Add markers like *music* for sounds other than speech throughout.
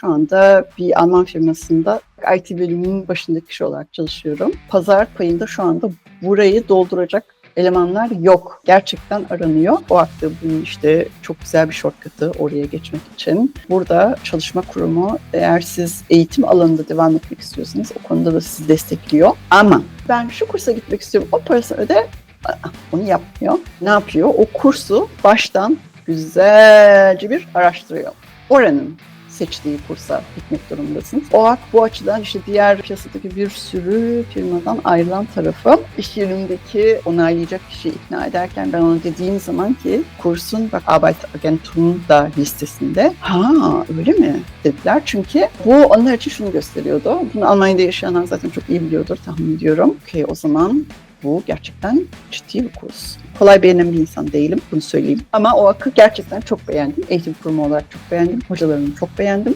Şu anda bir Alman firmasında IT bölümünün başındaki kişi olarak çalışıyorum. Pazar payında şu anda burayı dolduracak elemanlar yok. Gerçekten aranıyor. O hakta bunun işte çok güzel bir shortcut'ı oraya geçmek için. Burada çalışma kurumu eğer siz eğitim alanında devam etmek istiyorsanız o konuda da sizi destekliyor. Ama ben şu kursa gitmek istiyorum o parasını öde onu yapmıyor. Ne yapıyor? O kursu baştan güzelce bir araştırıyor. Oranın seçtiği kursa gitmek durumundasınız. OAK bu açıdan işte diğer piyasadaki bir sürü firmadan ayrılan tarafı iş yerindeki onaylayacak kişiyi ikna ederken ben ona dediğim zaman ki kursun bak Arbeitsagentur'un da listesinde ha öyle mi dediler çünkü bu onlar için şunu gösteriyordu. Bunu Almanya'da yaşayanlar zaten çok iyi biliyordur tahmin ediyorum. Okey o zaman bu gerçekten ciddi bir kurs. Kolay beğenen bir insan değilim, bunu söyleyeyim. Ama o akı gerçekten çok beğendim. Eğitim kurumu olarak çok beğendim. Hocalarını çok beğendim.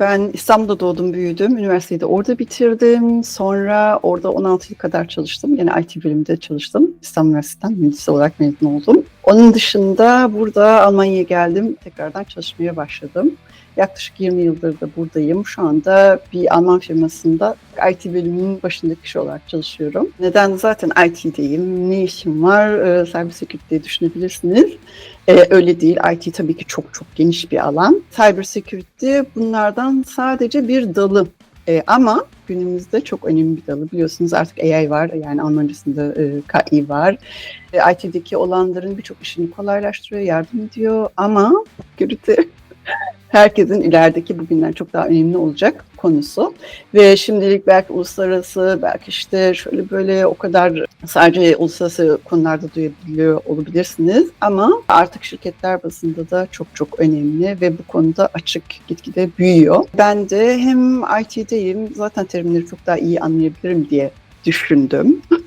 Ben İstanbul'da doğdum, büyüdüm. Üniversiteyi de orada bitirdim. Sonra orada 16 yıl kadar çalıştım. Yani IT bölümünde çalıştım. İstanbul Üniversitesi'nden mühendis olarak mezun oldum. Onun dışında burada Almanya'ya geldim. Tekrardan çalışmaya başladım. Yaklaşık 20 yıldır da buradayım. Şu anda bir Alman firmasında IT bölümünün başındaki kişi olarak çalışıyorum. Neden? Zaten IT'deyim. Ne işim var? Ee, cyber security düşünebilirsiniz. Ee, öyle değil. IT tabii ki çok çok geniş bir alan. Cyber security bunlardan sadece bir dalı. Ee, ama günümüzde çok önemli bir dalı. Biliyorsunuz artık AI var. Yani Almancasında e, KI var. E, IT'deki olanların birçok işini kolaylaştırıyor, yardım ediyor. Ama *laughs* security herkesin ilerideki bugünden çok daha önemli olacak konusu. Ve şimdilik belki uluslararası, belki işte şöyle böyle o kadar sadece uluslararası konularda duyabiliyor olabilirsiniz. Ama artık şirketler bazında da çok çok önemli ve bu konuda açık gitgide büyüyor. Ben de hem IT'deyim, zaten terimleri çok daha iyi anlayabilirim diye düşündüm. *laughs*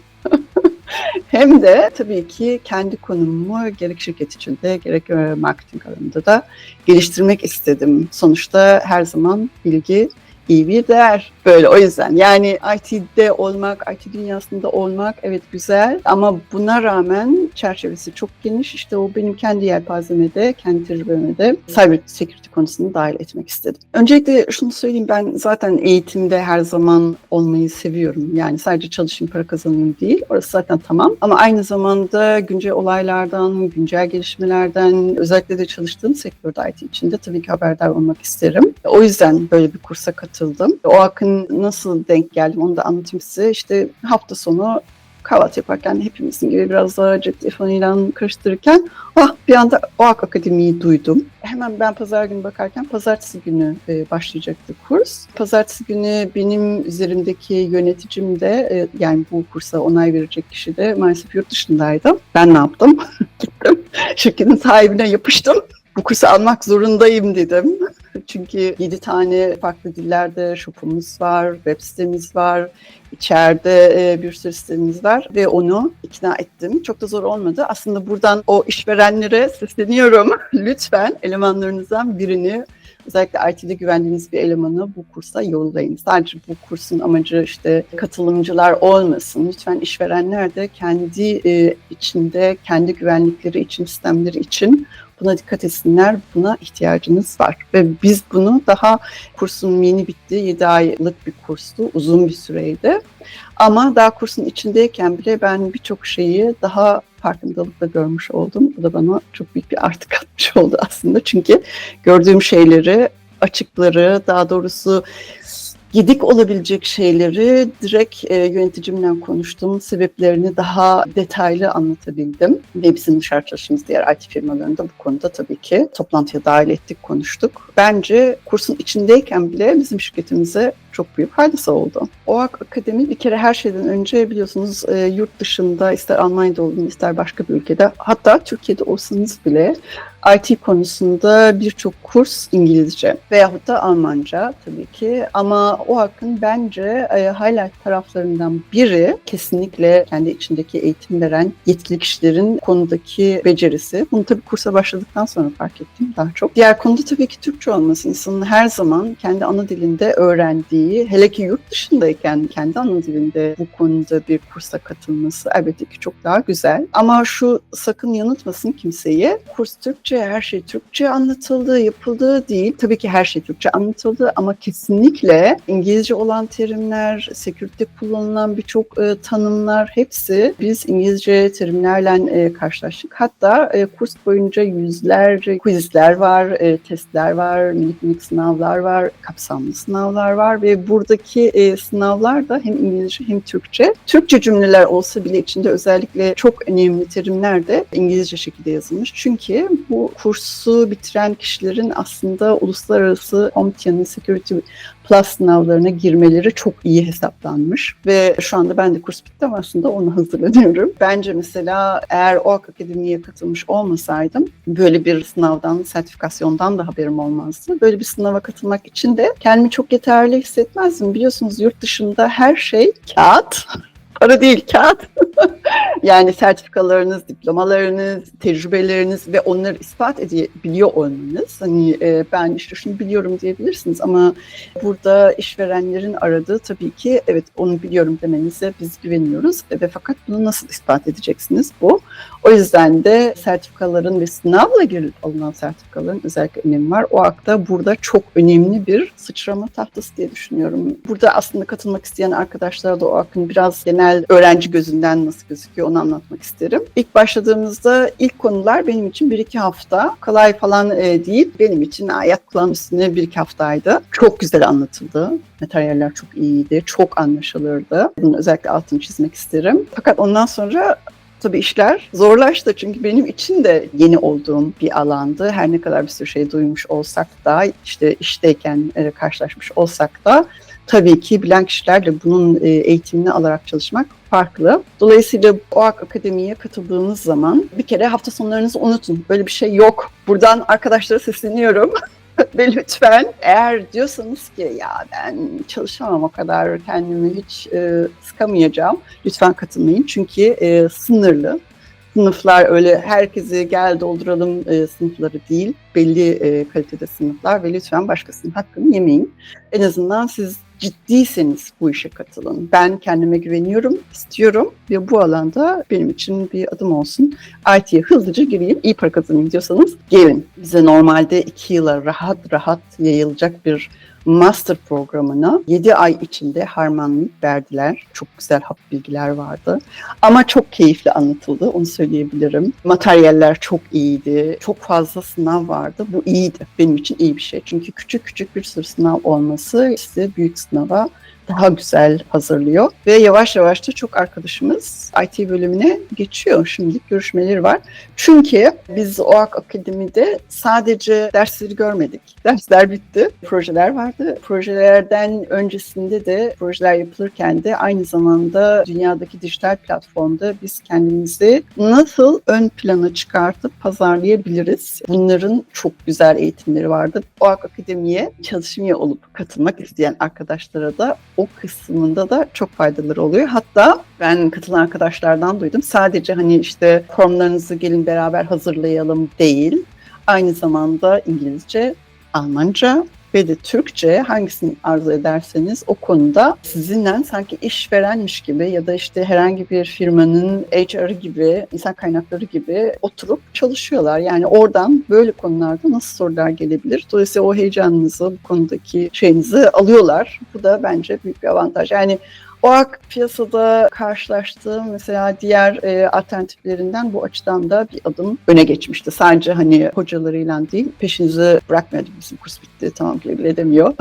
*laughs* Hem de tabii ki kendi konumumu gerek şirket içinde gerek e, marketing alanında da geliştirmek istedim. Sonuçta her zaman bilgi iyi bir değer. Böyle o yüzden yani IT'de olmak, IT dünyasında olmak evet güzel ama buna rağmen çerçevesi çok geniş. İşte o benim kendi yelpazeme de, kendi tecrübeme de cyber security konusunu dahil etmek istedim. Öncelikle şunu söyleyeyim ben zaten eğitimde her zaman olmayı seviyorum. Yani sadece çalışayım para kazanayım değil. Orası zaten tamam. Ama aynı zamanda güncel olaylardan, güncel gelişmelerden özellikle de çalıştığım sektörde IT içinde tabii ki haberdar olmak isterim. O yüzden böyle bir kursa katıldım. O akın nasıl denk geldim onu da anlatayım size. İşte hafta sonu kahvaltı yaparken hepimizin gibi biraz daha cep telefonuyla karıştırırken ah bir anda OAK Akademi'yi duydum. Hemen ben pazar günü bakarken pazartesi günü e, başlayacaktı kurs. Pazartesi günü benim üzerimdeki yöneticim de e, yani bu kursa onay verecek kişi de maalesef yurt dışındaydı. Ben ne yaptım? *laughs* Gittim şirketin sahibine yapıştım. Bu kursu almak zorundayım dedim. Çünkü 7 tane farklı dillerde shopumuz var, web sitemiz var, içeride e, bir sürü sitemiz var ve onu ikna ettim. Çok da zor olmadı. Aslında buradan o işverenlere sesleniyorum. *laughs* Lütfen elemanlarınızdan birini özellikle IT'de güvendiğiniz bir elemanı bu kursa yollayın. Sadece bu kursun amacı işte katılımcılar olmasın. Lütfen işverenler de kendi e, içinde, kendi güvenlikleri için, sistemleri için buna dikkat etsinler. Buna ihtiyacınız var. Ve biz bunu daha kursun yeni bitti. 7 aylık bir kurstu. Uzun bir süreydi. Ama daha kursun içindeyken bile ben birçok şeyi daha farkındalıkla görmüş oldum. Bu da bana çok büyük bir artı katmış oldu aslında. Çünkü gördüğüm şeyleri, açıkları, daha doğrusu gidik olabilecek şeyleri direkt e, yöneticimle konuştum. Sebeplerini daha detaylı anlatabildim. Ve bizim dışarı çalıştığımız diğer IT firmalarında bu konuda tabii ki toplantıya dahil ettik, konuştuk. Bence kursun içindeyken bile bizim şirketimize çok büyük faydası oldu. OAK Akademi bir kere her şeyden önce biliyorsunuz e, yurt dışında ister Almanya'da olun ister başka bir ülkede hatta Türkiye'de olsanız bile IT konusunda birçok kurs İngilizce veyahut da Almanca tabii ki ama o hakkın bence e, highlight taraflarından biri kesinlikle kendi içindeki eğitim veren yetkili kişilerin konudaki becerisi. Bunu tabii kursa başladıktan sonra fark ettim daha çok. Diğer konuda tabii ki Türkçe olması insanın her zaman kendi ana dilinde öğrendiği şeyi hele ki yurt dışındayken kendi ana dilinde bu konuda bir kursa katılması elbette ki çok daha güzel. Ama şu sakın yanıltmasın kimseyi. Kurs Türkçe, her şey Türkçe anlatıldı, yapıldığı değil. Tabii ki her şey Türkçe anlatıldı ama kesinlikle İngilizce olan terimler, sekürite kullanılan birçok e, tanımlar hepsi biz İngilizce terimlerle e, karşılaştık. Hatta e, kurs boyunca yüzlerce quizler var, e, testler var, minik minik sınavlar var, kapsamlı sınavlar var ve buradaki e, sınavlar da hem İngilizce hem Türkçe. Türkçe cümleler olsa bile içinde özellikle çok önemli terimler de İngilizce şekilde yazılmış. Çünkü bu kursu bitiren kişilerin aslında uluslararası CompTIA'nın Security Plus sınavlarına girmeleri çok iyi hesaplanmış ve şu anda ben de kurs bitti ama aslında onu hazırlanıyorum. Bence mesela eğer o akademiye katılmış olmasaydım böyle bir sınavdan, sertifikasyondan da haberim olmazdı. Böyle bir sınava katılmak için de kendimi çok yeterli hissetmezdim. Biliyorsunuz yurt dışında her şey kağıt. *laughs* Para değil kağıt. *laughs* yani sertifikalarınız, diplomalarınız, tecrübeleriniz ve onları ispat edebiliyor olmanız. Hani e, ben işte şunu biliyorum diyebilirsiniz ama burada işverenlerin aradığı tabii ki evet onu biliyorum demenize biz güveniyoruz ve fakat bunu nasıl ispat edeceksiniz bu. O yüzden de sertifikaların ve sınavla girilip alınan sertifikaların özellikle önemi var. O akta burada çok önemli bir sıçrama tahtası diye düşünüyorum. Burada aslında katılmak isteyen arkadaşlara da o akın biraz genel öğrenci gözünden nasıl gözüküyor onu anlatmak isterim. İlk başladığımızda ilk konular benim için bir iki hafta. Kolay falan e, değil. Benim için ayak kulağın üstüne bir iki haftaydı. Çok güzel anlatıldı. Materyaller çok iyiydi. Çok anlaşılırdı. Bunun özellikle altını çizmek isterim. Fakat ondan sonra Tabii işler zorlaştı çünkü benim için de yeni olduğum bir alandı. Her ne kadar bir sürü şey duymuş olsak da işte işteyken e, karşılaşmış olsak da tabii ki bilen kişilerle bunun e, eğitimini alarak çalışmak farklı. Dolayısıyla OAK Akademi'ye katıldığınız zaman bir kere hafta sonlarınızı unutun. Böyle bir şey yok. Buradan arkadaşlara sesleniyorum. *laughs* *laughs* ve lütfen eğer diyorsanız ki ya ben çalışamam o kadar kendimi hiç e, sıkamayacağım. Lütfen katılmayın. Çünkü e, sınırlı. Sınıflar öyle herkesi gel dolduralım e, sınıfları değil. Belli e, kalitede sınıflar ve lütfen başkasının hakkını yemeyin. En azından siz ciddiyseniz bu işe katılın. Ben kendime güveniyorum, istiyorum ve bu alanda benim için bir adım olsun. IT'ye hızlıca gireyim, iyi para kazanayım diyorsanız gelin. Bize normalde iki yıla rahat rahat yayılacak bir master programına 7 ay içinde harmanlayıp verdiler. Çok güzel hap bilgiler vardı. Ama çok keyifli anlatıldı, onu söyleyebilirim. Materyaller çok iyiydi. Çok fazla sınav vardı. Bu iyiydi. Benim için iyi bir şey. Çünkü küçük küçük bir sürü sınav olması size büyük sınava daha güzel hazırlıyor. Ve yavaş yavaş da çok arkadaşımız IT bölümüne geçiyor. Şimdilik görüşmeleri var. Çünkü biz OAK Akademi'de sadece dersleri görmedik. *laughs* Dersler bitti. Projeler vardı. Projelerden öncesinde de projeler yapılırken de aynı zamanda dünyadaki dijital platformda biz kendimizi nasıl ön plana çıkartıp pazarlayabiliriz? Bunların çok güzel eğitimleri vardı. OAK Akademi'ye çalışmaya olup katılmak isteyen arkadaşlara da o kısmında da çok faydaları oluyor. Hatta ben katılan arkadaşlardan duydum. Sadece hani işte formlarınızı gelin beraber hazırlayalım değil. Aynı zamanda İngilizce, Almanca ve de Türkçe hangisini arzu ederseniz o konuda sizinle sanki işverenmiş gibi ya da işte herhangi bir firmanın HR'ı gibi, insan kaynakları gibi oturup çalışıyorlar. Yani oradan böyle konularda nasıl sorular gelebilir? Dolayısıyla o heyecanınızı, bu konudaki şeyinizi alıyorlar. Bu da bence büyük bir avantaj. Yani o ak piyasada karşılaştığım mesela diğer e, alternatiflerinden bu açıdan da bir adım öne geçmişti. Sadece hani hocalarıyla değil peşinizi bırakmıyordu. Bizim kurs bitti tamam güle güle demiyor.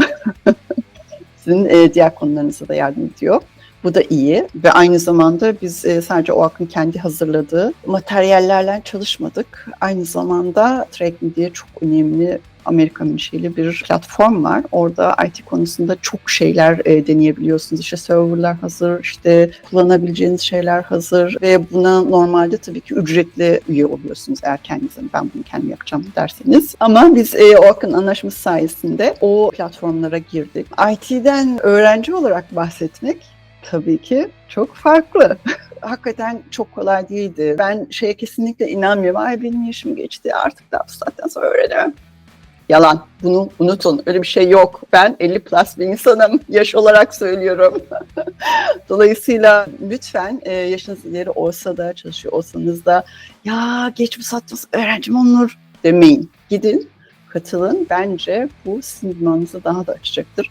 *laughs* Sizin e, diğer konularınıza da yardım ediyor. Bu da iyi ve aynı zamanda biz e, sadece o akın kendi hazırladığı materyallerle çalışmadık. Aynı zamanda Track diye çok önemli Amerika menşeli bir platform var. Orada IT konusunda çok şeyler e, deneyebiliyorsunuz. İşte serverlar hazır, işte kullanabileceğiniz şeyler hazır ve buna normalde tabii ki ücretli üye oluyorsunuz eğer kendinizin ben bunu kendim yapacağım derseniz. Ama biz e, o akın anlaşması sayesinde o platformlara girdik. IT'den öğrenci olarak bahsetmek tabii ki çok farklı. *laughs* Hakikaten çok kolay değildi. Ben şeye kesinlikle inanmıyorum. Ay benim yaşım geçti artık da bu saatten sonra öğrenemem Yalan. Bunu unutun. Öyle bir şey yok. Ben 50 plus bir insanım. *laughs* Yaş olarak söylüyorum. *laughs* Dolayısıyla lütfen e, yaşınız ileri olsa da çalışıyor olsanız da ya geç mi sattınız öğrencim olur demeyin. Gidin katılın. Bence bu sizin bilmanızı daha da açacaktır.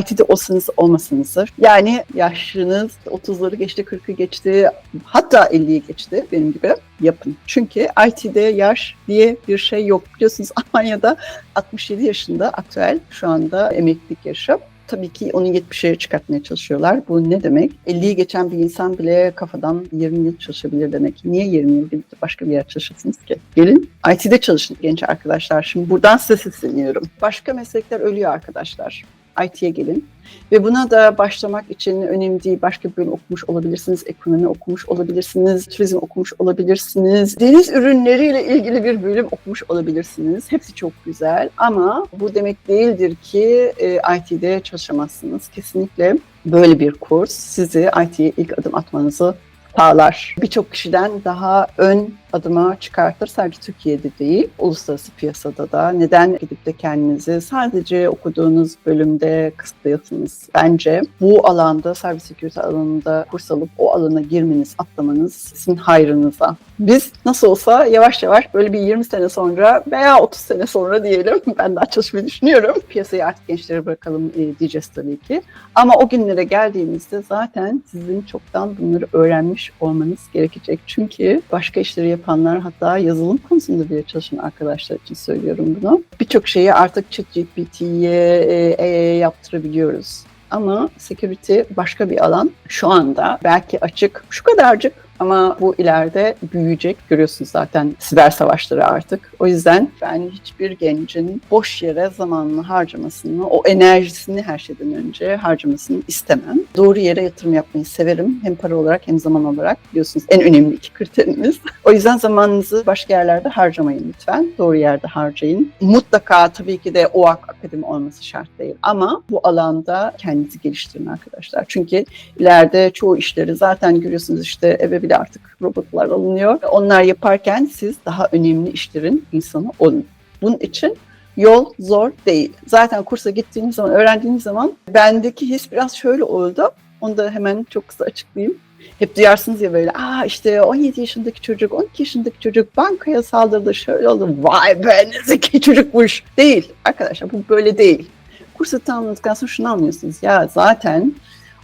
IT'de olsanız olmasanızdır. Yani yaşınız 30'ları geçti, 40'ı geçti, hatta 50'yi geçti benim gibi yapın. Çünkü IT'de yaş diye bir şey yok. Biliyorsunuz *laughs* Almanya'da 67 yaşında aktüel şu anda emeklilik yaşı. Tabii ki onu 70'e çıkartmaya çalışıyorlar. Bu ne demek? 50'yi geçen bir insan bile kafadan 20 yıl çalışabilir demek. Niye 20 yıl gidip de başka bir yer çalışırsınız ki? Gelin IT'de çalışın genç arkadaşlar. Şimdi buradan size sesleniyorum. Başka meslekler ölüyor arkadaşlar. IT'ye gelin. Ve buna da başlamak için önemli değil. Başka bir bölüm okumuş olabilirsiniz, ekonomi okumuş olabilirsiniz, turizm okumuş olabilirsiniz, deniz ürünleriyle ilgili bir bölüm okumuş olabilirsiniz. Hepsi çok güzel ama bu demek değildir ki e, IT'de çalışamazsınız. Kesinlikle böyle bir kurs sizi IT'ye ilk adım atmanızı sağlar. Birçok kişiden daha ön adıma çıkartır. Sadece Türkiye'de değil, uluslararası piyasada da. Neden gidip de kendinizi sadece okuduğunuz bölümde kısıtlıyorsunuz? Bence bu alanda, cyber security alanında kurs alıp o alana girmeniz, atlamanız sizin hayrınıza. Biz nasıl olsa yavaş yavaş böyle bir 20 sene sonra veya 30 sene sonra diyelim, *laughs* ben daha çalışmayı düşünüyorum. Piyasayı artık gençlere bırakalım e, diyeceğiz tabii ki. Ama o günlere geldiğimizde zaten sizin çoktan bunları öğrenmiş olmanız gerekecek. Çünkü başka işleri yapanlar hatta yazılım konusunda bile çalışan arkadaşlar için söylüyorum bunu. Birçok şeyi artık ChatGPT'ye, AI'ye yaptırabiliyoruz. Ama security başka bir alan. Şu anda belki açık, şu kadarcık ama bu ileride büyüyecek. Görüyorsunuz zaten siber savaşları artık. O yüzden ben hiçbir gencin boş yere zamanını harcamasını, o enerjisini her şeyden önce harcamasını istemem. Doğru yere yatırım yapmayı severim. Hem para olarak hem zaman olarak. Biliyorsunuz en önemli iki kriterimiz. *laughs* O yüzden zamanınızı başka yerlerde harcamayın lütfen. Doğru yerde harcayın. Mutlaka tabii ki de OAK Akademi olması şart değil. Ama bu alanda kendinizi geliştirin arkadaşlar. Çünkü ileride çoğu işleri zaten görüyorsunuz işte eve bile artık robotlar alınıyor. Onlar yaparken siz daha önemli işlerin insanı olun. Bunun için yol zor değil. Zaten kursa gittiğiniz zaman, öğrendiğiniz zaman bendeki his biraz şöyle oldu. Onu da hemen çok kısa açıklayayım. Hep duyarsınız ya böyle, aa işte 17 yaşındaki çocuk, 12 yaşındaki çocuk bankaya saldırdı, şöyle oldu, vay be ne zeki çocukmuş. Değil arkadaşlar, bu böyle değil. Kursu tamamladıktan sonra şunu anlıyorsunuz, ya zaten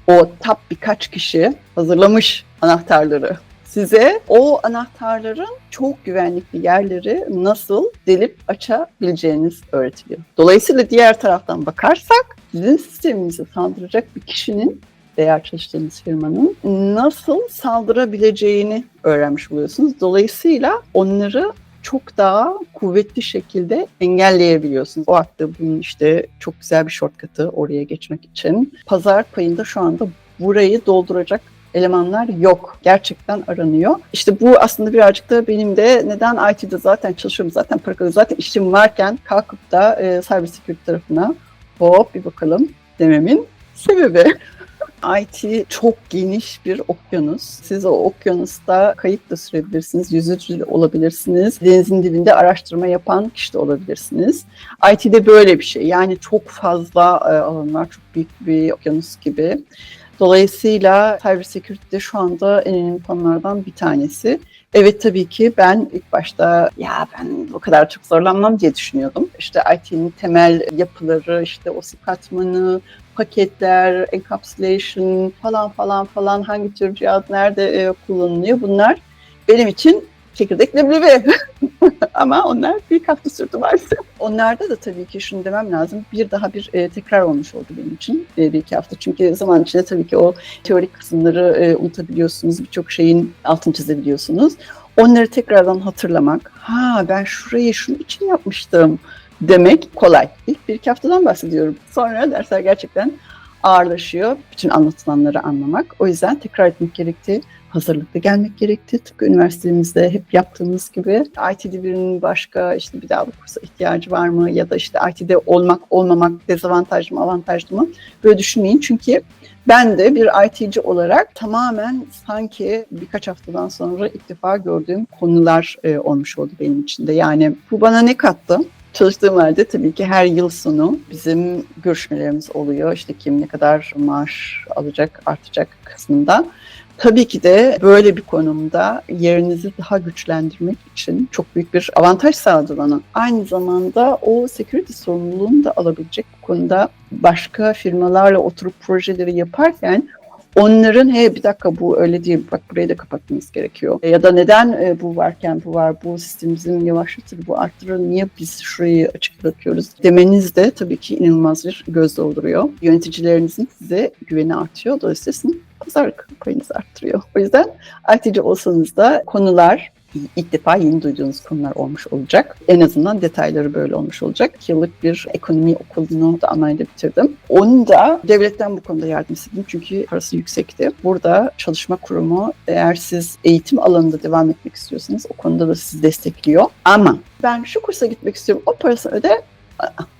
o top birkaç kişi hazırlamış anahtarları size o anahtarların çok güvenlikli yerleri nasıl delip açabileceğiniz öğretiliyor. Dolayısıyla diğer taraftan bakarsak sizin sisteminizi saldıracak bir kişinin veya çalıştığınız firmanın nasıl saldırabileceğini öğrenmiş oluyorsunuz. Dolayısıyla onları çok daha kuvvetli şekilde engelleyebiliyorsunuz. O hatta bunun işte çok güzel bir shortcut'ı oraya geçmek için. Pazar payında şu anda burayı dolduracak elemanlar yok. Gerçekten aranıyor. İşte bu aslında birazcık da benim de neden IT'de zaten çalışıyorum, zaten para zaten işim varken kalkıp da e, cyber security tarafına hop bir bakalım dememin sebebi. *laughs* IT çok geniş bir okyanus. Siz o okyanusta kayıt da sürebilirsiniz, yüzücü olabilirsiniz. Denizin dibinde araştırma yapan kişi de olabilirsiniz. IT'de böyle bir şey. Yani çok fazla e, alanlar, çok büyük bir okyanus gibi. Dolayısıyla cyber security'de şu anda en önemli konulardan bir tanesi. Evet tabii ki ben ilk başta ya ben bu kadar çok zorlanmam diye düşünüyordum. İşte IT'nin temel yapıları, işte o katmanı, paketler, encapsulation falan falan falan hangi tür cihaz nerede e, kullanılıyor bunlar benim için çekirdek leblebi. *laughs* Ama onlar bir hafta sürdü maalesef. Onlarda da tabii ki şunu demem lazım. Bir daha bir e, tekrar olmuş oldu benim için e, bir iki hafta. Çünkü zaman içinde tabii ki o teorik kısımları e, unutabiliyorsunuz. Birçok şeyin altını çizebiliyorsunuz. Onları tekrardan hatırlamak. Ha ben şurayı şunun için yapmıştım demek kolay. İlk bir iki haftadan bahsediyorum. Sonra dersler gerçekten ağırlaşıyor. Bütün anlatılanları anlamak. O yüzden tekrar etmek gerekti. Hazırlıklı gelmek gerekti. Tıpkı üniversitemizde hep yaptığımız gibi. IT'de birinin başka işte bir daha bu kursa ihtiyacı var mı? Ya da işte IT'de olmak olmamak dezavantajlı mı avantajlı mı? Böyle düşünmeyin. Çünkü ben de bir IT'ci olarak tamamen sanki birkaç haftadan sonra ilk defa gördüğüm konular e, olmuş oldu benim için de. Yani bu bana ne kattı? Çalıştığım halde tabii ki her yıl sonu bizim görüşmelerimiz oluyor. İşte kim ne kadar maaş alacak, artacak kısmında. Tabii ki de böyle bir konumda yerinizi daha güçlendirmek için çok büyük bir avantaj sağladı bana. Aynı zamanda o security sorumluluğunu da alabilecek bu konuda başka firmalarla oturup projeleri yaparken onların he bir dakika bu öyle değil bak burayı da kapatmamız gerekiyor. Ya da neden e, bu varken bu var bu sistemimizin yavaşlatır bu arttırır niye biz şurayı açık bırakıyoruz demeniz de tabii ki inanılmaz bir göz dolduruyor. Yöneticilerinizin size güveni artıyor. Dolayısıyla sizin pazarlık payınızı arttırıyor. O yüzden IT'ci olsanız da konular ilk defa yeni duyduğunuz konular olmuş olacak. En azından detayları böyle olmuş olacak. Yıllık bir ekonomi okulunu da Almanya'da bitirdim. Onu da devletten bu konuda yardım istedim çünkü parası yüksekti. Burada çalışma kurumu eğer siz eğitim alanında devam etmek istiyorsanız o konuda da sizi destekliyor. Ama ben şu kursa gitmek istiyorum o parasını öde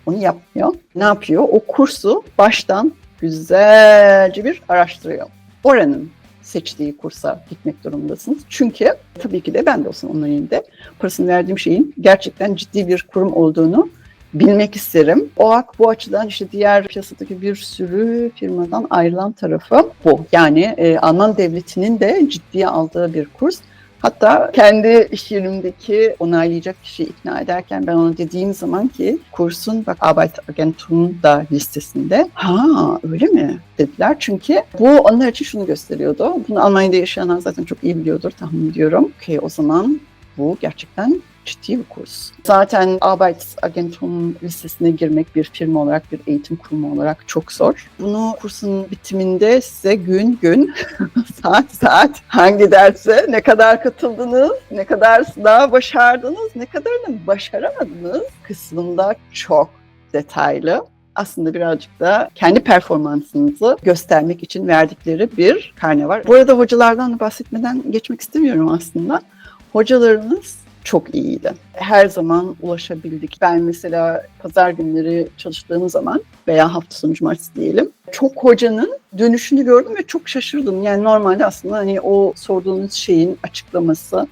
onu yapmıyor. Ne yapıyor? O kursu baştan güzelce bir araştırıyor. Oranın seçtiği kursa gitmek durumundasınız. Çünkü tabii ki de ben de olsun onların yerinde parasını verdiğim şeyin gerçekten ciddi bir kurum olduğunu bilmek isterim. OAK bu açıdan işte diğer piyasadaki bir sürü firmadan ayrılan tarafı bu. Yani e, Alman devletinin de ciddiye aldığı bir kurs. Hatta kendi iş yerimdeki onaylayacak kişiyi ikna ederken ben ona dediğim zaman ki kursun bak Arbeitsagentur'un da listesinde. Ha öyle mi? dediler. Çünkü bu onlar için şunu gösteriyordu. Bunu Almanya'da yaşayanlar zaten çok iyi biliyordur tahmin ediyorum. Okey o zaman bu gerçekten ciddi bir kurs. Zaten Arbeitsagentur'un listesine girmek bir firma olarak, bir eğitim kurumu olarak çok zor. Bunu kursun bitiminde size gün gün, *laughs* saat saat hangi derse ne kadar katıldınız, ne kadar daha başardınız, ne kadarını başaramadınız kısmında çok detaylı aslında birazcık da kendi performansınızı göstermek için verdikleri bir karne var. Bu arada hocalardan da bahsetmeden geçmek istemiyorum aslında. Hocalarınız çok iyiydi. Her zaman ulaşabildik. Ben mesela pazar günleri çalıştığım zaman veya hafta sonu cumartesi diyelim. Çok hocanın dönüşünü gördüm ve çok şaşırdım. Yani normalde aslında hani o sorduğunuz şeyin açıklaması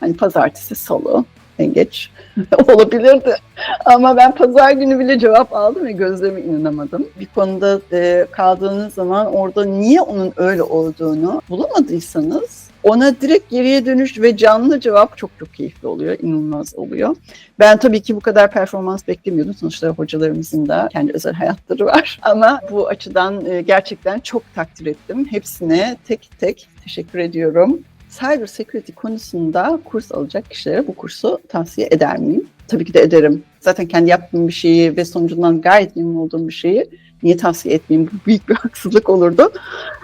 hani pazartesi, salı en geç *laughs* olabilirdi. Ama ben pazar günü bile cevap aldım ve gözlerime inanamadım. Bir konuda e, kaldığınız zaman orada niye onun öyle olduğunu bulamadıysanız ona direkt geriye dönüş ve canlı cevap çok çok keyifli oluyor, inanılmaz oluyor. Ben tabii ki bu kadar performans beklemiyordum. Sonuçta hocalarımızın da kendi özel hayatları var. *laughs* Ama bu açıdan e, gerçekten çok takdir ettim. Hepsine tek tek teşekkür ediyorum. Cyber security konusunda kurs alacak kişilere bu kursu tavsiye eder miyim? Tabii ki de ederim. Zaten kendi yaptığım bir şeyi ve sonucundan gayet memnun olduğum bir şeyi niye tavsiye etmeyeyim? Bu büyük bir *laughs* haksızlık olurdu.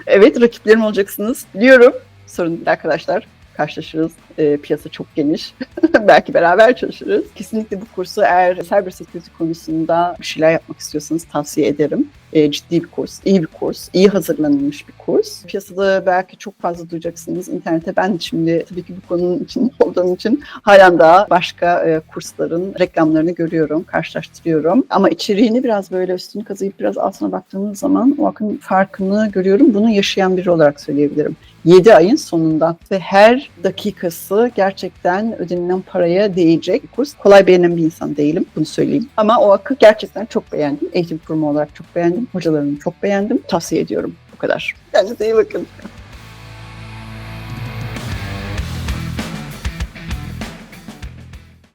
Evet rakiplerim olacaksınız biliyorum. Sorun değil arkadaşlar. Karşılaşırız. E, piyasa çok geniş. *laughs* Belki beraber çalışırız. Kesinlikle bu kursu eğer cyber security konusunda bir şeyler yapmak istiyorsanız tavsiye ederim. E, ciddi bir kurs, iyi bir kurs, iyi hazırlanılmış bir kurs. Piyasada belki çok fazla duyacaksınız. İnternete ben şimdi tabii ki bu konunun için *laughs* olduğum için halen daha başka e, kursların reklamlarını görüyorum, karşılaştırıyorum. Ama içeriğini biraz böyle üstünü kazıyıp biraz altına baktığınız zaman o akın farkını görüyorum. Bunu yaşayan biri olarak söyleyebilirim. 7 ayın sonunda ve her dakikası gerçekten ödenilen paraya değecek kurs. Kolay beğenen bir insan değilim, bunu söyleyeyim. Ama o akı gerçekten çok beğendim. Eğitim kurumu olarak çok beğendim. Hocalarımı çok beğendim. Tavsiye ediyorum. Bu kadar. Kendinize iyi bakın.